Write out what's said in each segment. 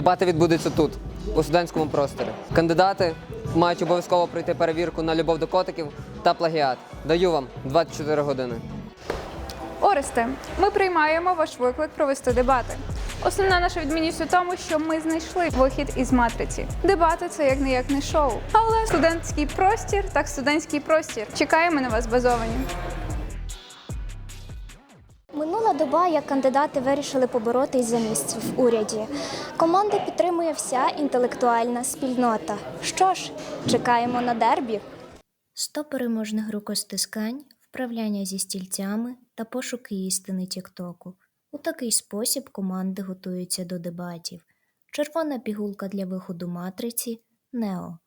Дебати відбудуться тут, у студентському просторі. Кандидати мають обов'язково пройти перевірку на любов до котиків та плагіат. Даю вам 24 години. Оресте, ми приймаємо ваш виклик провести дебати. Основна наша відмінність у тому, що ми знайшли вихід із матриці. Дебати це як не як не шоу. Але студентський простір, так студентський простір. Чекаємо на вас базовані. Минула доба, як кандидати вирішили поборотись за місце в уряді. Команди підтримує вся інтелектуальна спільнота. Що ж, чекаємо на дербі. Сто переможних рукостискань, вправляння зі стільцями та пошуки істини Тіктоку. У такий спосіб команди готуються до дебатів. Червона пігулка для виходу матриці Нео.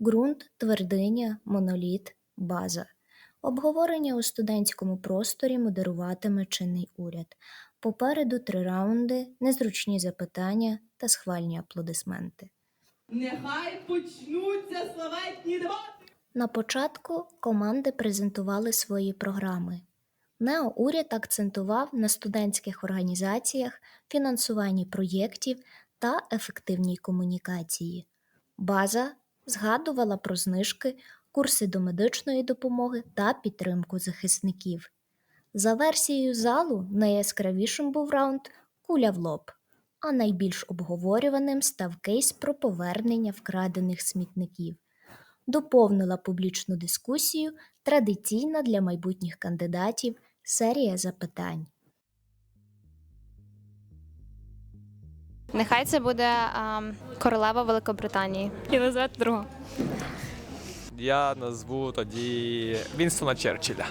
Ґрунт, твердиня, моноліт, база. Обговорення у студентському просторі модеруватиме чинний уряд. Попереду три раунди, незручні запитання та схвальні аплодисменти. Нехай почнуться дебати. На початку команди презентували свої програми. Неоуряд акцентував на студентських організаціях, фінансуванні проєктів та ефективній комунікації. База згадувала про знижки, курси до медичної допомоги та підтримку захисників. За версією залу найяскравішим був раунд Куля в лоб, а найбільш обговорюваним став кейс про повернення вкрадених смітників доповнила публічну дискусію традиційна для майбутніх кандидатів серія запитань. Нехай це буде а, королева Великобританії. Єлизавета II. Я назву тоді Вінстона Черчилля.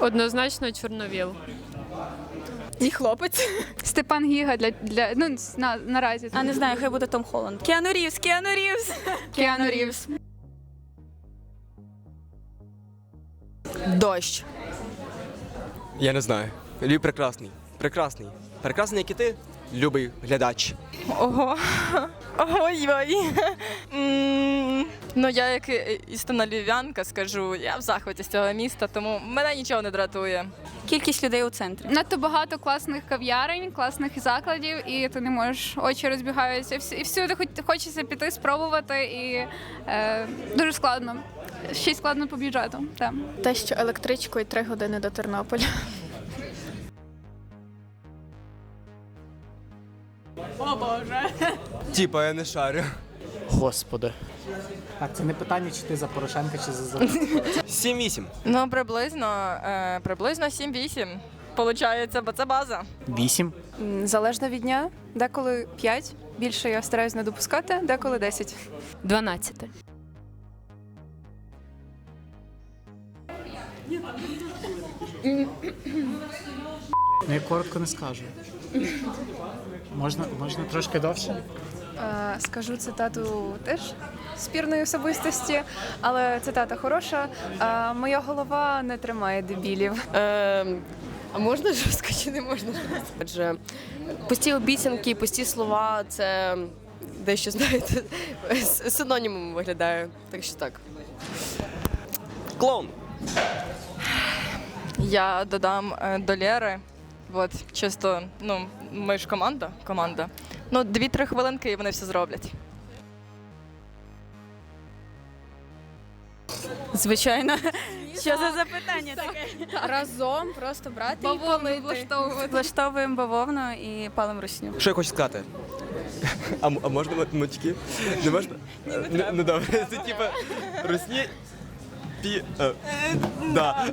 Однозначно Чорновіл. І хлопець. Степан Гіга для, для ну на, наразі. А не знаю, хай буде Том Холланд. Кіану Рівз, Кіану Рівз. Кіану Рівз. Дощ. Я не знаю. Львів прекрасний. Прекрасний. Прекрасний, як і ти, любий глядач. Ого. Ой-ой. Ну, я як і- істинна львів'янка скажу, я в захваті з цього міста, тому мене нічого не дратує. Кількість людей у центрі. Надто багато класних кав'ярень, класних закладів, і ти не можеш, очі розбігаються. Всі- І всюди хоч хочеться піти, спробувати, і е, дуже складно. Ще й складно по бюджету. Те, що електричкою три години до Тернополя. Типа, я не шарю. Господи. Так, це не питання, чи ти за Порошенка, чи за Зеленського. 7-8. Ну, приблизно, е, приблизно 7-8. Получається, бо це база. Вісім. Залежно від дня, деколи 5. Більше я стараюсь не допускати, деколи 10. 12. Ну, я коротко не скажу. Можна, можна трошки довше? Е, Скажу цитату теж спірної особистості, але цитата хороша. Е, Моя голова не тримає дебілів. а можна жорстко чи не можна? Адже пусті обіцянки, пусті слова це дещо, знаєте, синонімом виглядає. Так що так. Клоун. Я додам е, до Лєри. От, чисто, ну, ми ж команда, команда. Ну, дві-три хвилинки і вони все зроблять. Звичайно. Що за запитання таке? Разом просто брати Бавовну влаштовувати. Влаштовуємо бавовну і палимо русню. Що я хочу сказати? А, м- а можна математики? Не можна? Не, ну добре, це типа русні. Пі. Е, да.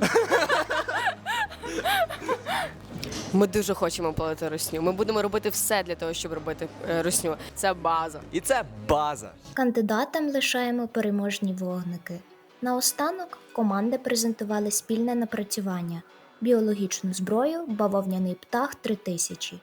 Ми дуже хочемо палити русню. Ми будемо робити все для того, щоб робити е, русню. Це база. І це база. Кандидатам лишаємо переможні вогники. Наостанок команди презентували спільне напрацювання біологічну зброю, бавовняний птах 3000.